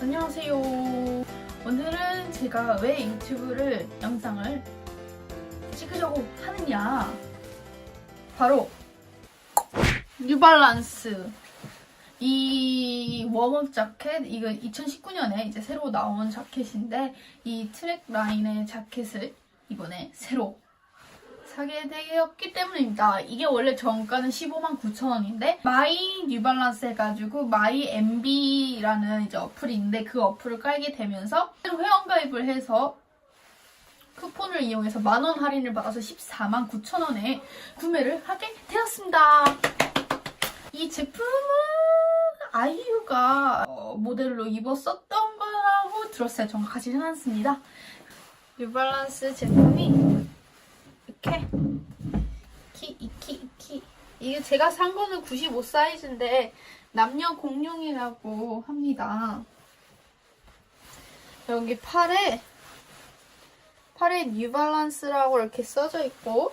안녕하세요. 오늘은 제가 왜 유튜브를 영상을 찍으려고 하느냐. 바로 뉴발란스 이 웜업 자켓 이거 2019년에 이제 새로 나온 자켓인데 이 트랙 라인의 자켓을 이번에 새로 사게 되었기 때문입니다. 이게 원래 정가는 15만 9천 원인데 마이 뉴발란스 해가지고 마이 MB라는 이제 어플이 있는데 그 어플을 깔게 되면서 회원가입을 해서 쿠폰을 이용해서 만원 할인을 받아서 14만 9천 원에 구매를 하게 되었습니다. 이 제품은 아이유가 어, 모델로 입었었던 거라고 들었어요. 정확하지는 않습니다. 뉴발란스 제품이 이렇게 키, 이키, 이키. 이게 제가 산 거는 95 사이즈인데 남녀 공용이라고 합니다. 여기 팔에 팔에 뉴발란스라고 이렇게 써져 있고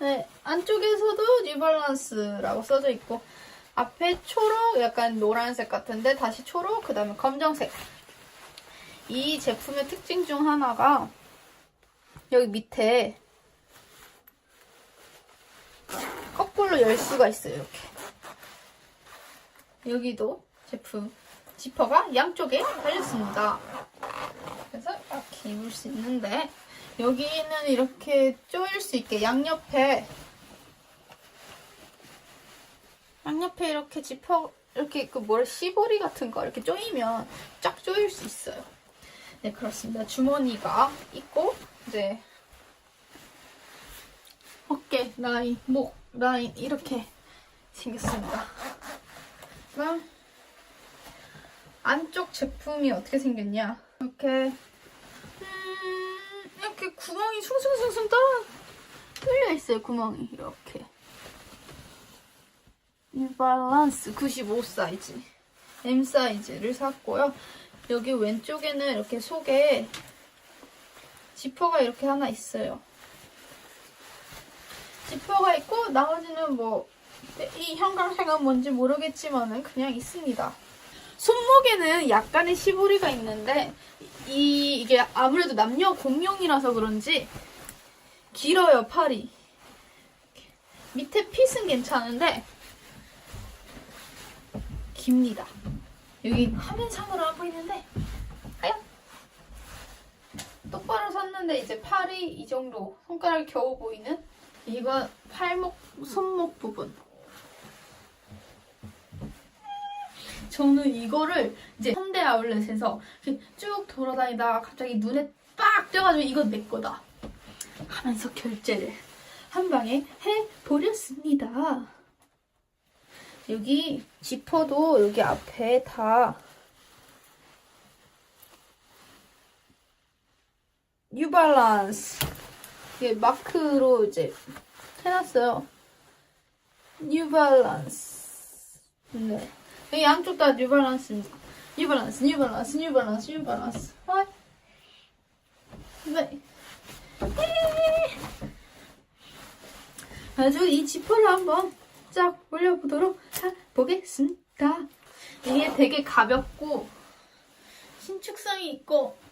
네, 안쪽에서도 뉴발란스라고 써져 있고 앞에 초록 약간 노란색 같은데 다시 초록 그 다음에 검정색 이 제품의 특징 중 하나가 여기 밑에 거꾸로 열 수가 있어요 이렇게 여기도 제품 지퍼가 양쪽에 달렸습니다 그래서 이렇게 입을 수 있는데 여기는 이렇게 조일 수 있게 양옆에 양옆에 이렇게 지퍼 이렇게 그 뭐라 시보리 같은 거 이렇게 조이면 쫙 조일 수 있어요. 네 그렇습니다. 주머니가 있고 이제 어깨 라인, 목 라인 이렇게 생겼습니다. 그럼 안쪽 제품이 어떻게 생겼냐? 이렇게 음, 이렇게 구멍이 숭숭숭숭 떨어 뚫려 있어요. 구멍이 이렇게. 뉴발란스 95 사이즈 M 사이즈를 샀고요. 여기 왼쪽에는 이렇게 속에 지퍼가 이렇게 하나 있어요. 지퍼가 있고 나머지는 뭐 이 형광색은 뭔지 모르겠지만은 그냥 있습니다. 손목에는 약간의 시보리가 있는데 이 이게 아무래도 남녀 공용이라서 그런지 길어요 팔이. 밑에 핏은 괜찮은데 깁니다. 여기 화면상으로 안 보이는데 하얀 섰는데 이제 팔이 이 정도 손가락 겨우 보이는 이거 팔목 손목 부분 저는 이거를 이제 현대 아울렛에서 쭉 돌아다니다가 갑자기 눈에 빡 띄어가지고 이거 내 거다 하면서 결제를 한 방에 해버렸습니다. 여기 지퍼도 여기 앞에 다 뉴발란스 이게 마크로 이제 해놨어요. 뉴발란스 네. 이 양쪽 다 뉴발란스입니다. 뉴발란스, 뉴발란스, 뉴발란스, 뉴발란스. 아. 네. 아주 이 지퍼를 한번 쫙 올려보도록 해보겠습니다. 이게 되게 가볍고 신축성이 있고 네.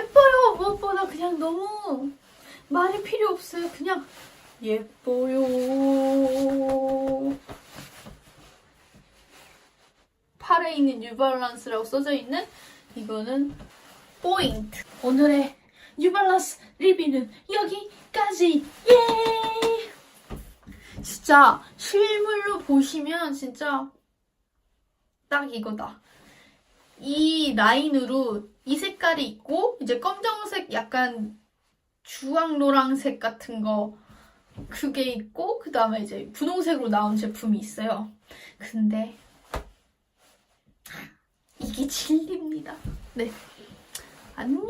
예뻐요. 무엇보다 그냥 너무 말이 필요 없어요. 그냥 예뻐요. 팔에 있는 뉴발란스라고 써져 있는 이거는 포인트. 오늘의 뉴발란스 리뷰는 여기까지. 예! 진짜 실물로 보시면 진짜 딱 이거다. 이 라인으로 이 색깔이 있고 이제 검정색 약간 주황 노랑색 같은 거 그게 있고 그 다음에 이제 분홍색으로 나온 제품이 있어요. 근데 이게 진리입니다. 네. 안녕.